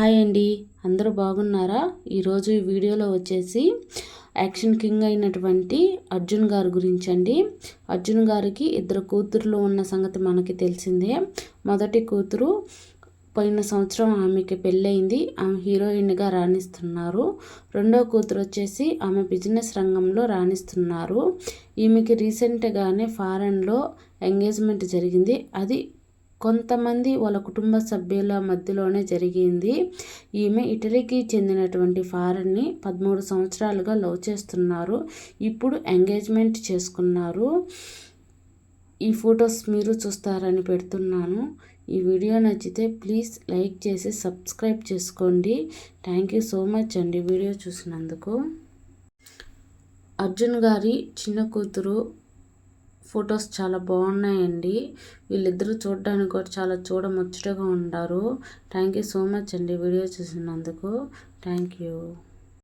Hi అండి. అందరూ బాగున్నారా? ఈరోజు ఈ వీడియోలో వచ్చేసి యాక్షన్ కింగ్ అయినటువంటి అర్జున్ గారి గురించి అండి. అర్జున్ గారికి ఇద్దరు కూతుర్లు ఉన్న సంగతి మనకి తెలిసిందే. మొదటి కూతురు పోయిన సంవత్సరం ఆమెకి పెళ్ళయింది. ఆమె హీరోయిన్గా రాణిస్తున్నారు. రెండో కూతురు వచ్చేసి ఆమె బిజినెస్ రంగంలో రాణిస్తున్నారు. ఈమెకి రీసెంట్గానే ఫారెన్లో ఎంగేజ్మెంట్ జరిగింది. అది కొంతమంది వాళ్ళ కుటుంబ సభ్యుల మధ్యలోనే జరిగింది. ఈమె ఇటలీకి చెందినటువంటి ఫారెన్ని పదమూడు సంవత్సరాలుగా లవ్ చేస్తున్నారు. ఇప్పుడు ఎంగేజ్మెంట్ చేసుకున్నారు. ఈ ఫొటోస్ మీరు చూస్తారని పెడుతున్నాను. ఈ వీడియో నచ్చితే ప్లీజ్ లైక్ చేసి సబ్స్క్రైబ్ చేసుకోండి. థ్యాంక్ యూ సో మచ్ అండి వీడియో చూసినందుకు. అర్జున్ గారి చిన్న కూతురు ఫొటోస్ చాలా బాగున్నాయండి. వీళ్ళిద్దరూ చూడడానికి కూడా చాలా చూడముచ్చటగా ఉంటారు థ్యాంక్ యూ సో మచ్ అండి వీడియో చూసినందుకు. Thank you